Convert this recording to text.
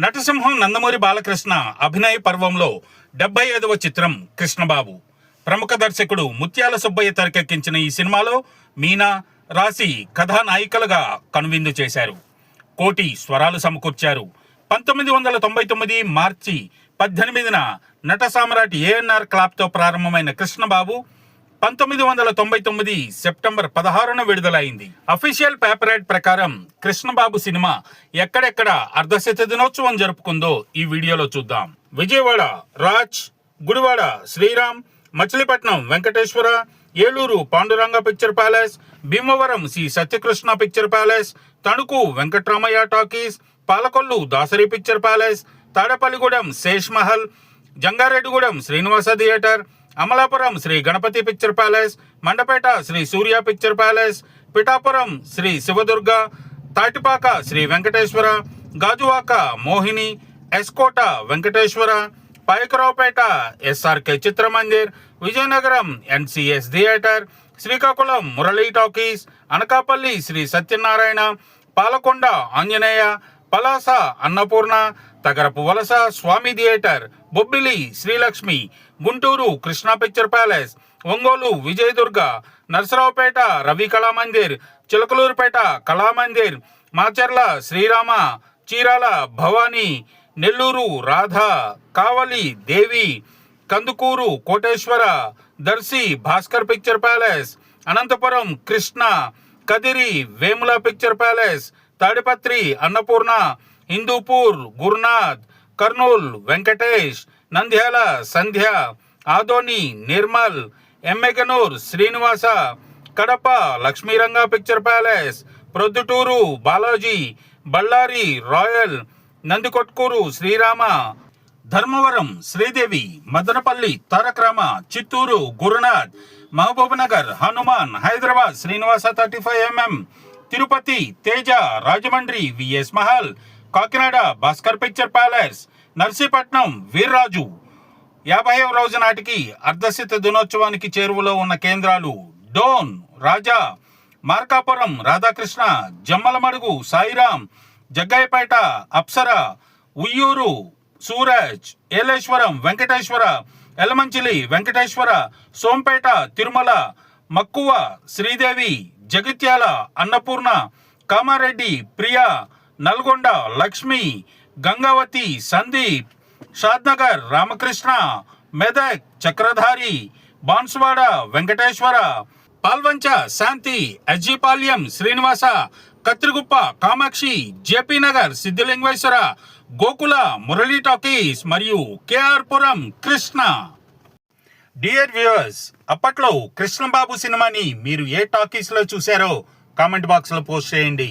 నటసింహం నందమూరి బాలకృష్ణ అభినయ పర్వంలో డెబ్బై ఐదవ చిత్రం కృష్ణబాబు. ప్రముఖ దర్శకుడు ముత్యాల సుబ్బయ్య తెరకెక్కించిన ఈ సినిమాలో మీనా రాశి కథానాయికలుగా కనువిందు చేశారు. కోటి స్వరాలు సమకూర్చారు. పంతొమ్మిది వందల తొంభై తొమ్మిది మార్చి పద్దెనిమిదిన నట సామ్రాట్ ఏఎన్ఆర్ క్లాప్తో ప్రారంభమైన కృష్ణబాబు పంతొమ్మిది వందల తొంభై తొమ్మిది సెప్టెంబర్ పదహారున విడుదలైంది. అఫీషియల్ పేపర్ ప్రకారం కృష్ణబాబు సినిమా ఎక్కడెక్కడ అర్ధశత దినోత్సవం జరుపుకుందో ఈ వీడియోలో చూద్దాం. Vijayawada Raj Gudivada Sriram Machilipatnam Venkateswara Eluru Panduranga picture palace Bhimavaram Sri Satyakrishna picture palace Tanuku Venkatramaiah talkies Palakollu Dasari picture palace Tadepalligudem Sesh Mahal Jangareddygudem Srinivasa theatre Amalapuram Sri Ganapathi picture palace Mandapeta Sri Surya picture palace Pithapuram Sri Sivadurga Tatipaka Sri Venkateswara Gajuwaka Mohini S Kota Venkateswara Paikaraopeta SRK Chitramandir Vizianagaram NCS theatre Srikakulam Murali talkies Anakapalli Sri Satyanarayana Palakonda Anjaneya Palasa Annapurna Tagarapu Valasa Swamy theatre Bobbili Srilakshmi Guntur Krishna picture palace Ongole Vijayadurga Narasaraopet Ravi Kalamandir Chilakaluripet Kalamandir Macherla Srirama Chirala Bhavani Nellore Radha Kavali Devi Kandukur Koteswara Darsi Bhaskar picture palace Anantapur Krishna Kadiri Vemula picture palace Tadipatri Annapurna Hindupur Gurunath Kurnool Venkatesh Nandyal Sandhya Adoni Nirmal Emmiganur Srinivasa Kadapa Lakshmiranga picture palace Proddatur Balaji Bellary royal Nandikotkur Srirama Dharmavaram Sridevi Madanapalle Tarakarama Chittoor Gurunath Mahabubnagar Hanuman Hyderabad Srinivasa thirty five MM Tirupati Teja Rajahmundry V S Mahal Kakinada Bhaskar picture palace Narsipatnam Veerraju. యాభైవ రోజు నాటికి అర్ధశత దినోత్సవానికి చేరువలో ఉన్న కేంద్రాలు డోన్ రాజా Markapuram Radhakrishna Jammalamadugu Sairam Jaggayyapeta Apsara Uyyuru Suraj Yeleswaram Venkateswara Yelamanchili Venkateshwara Sompeta Tirumala Makkuva Sridevi Jagtial Annapurna Kamareddy Priya Nalgonda Lakshmi Gangavathi Sandeep Shadnagar Ramakrishna Medak Chakradhari Banswada Venkateswara Palvancha Shanti Ajjipalya Srinivasa Katriguppe Kamakshi J P Nagar Siddhalingeshwara Gokula Murali talkies మరియు K R Puram Krishna. Dear viewers అప్పట్లో కృష్ణబాబు సినిమాని మీరు ఏ టాకీస్లో చూశారో comment బాక్స్లో post చేయండి.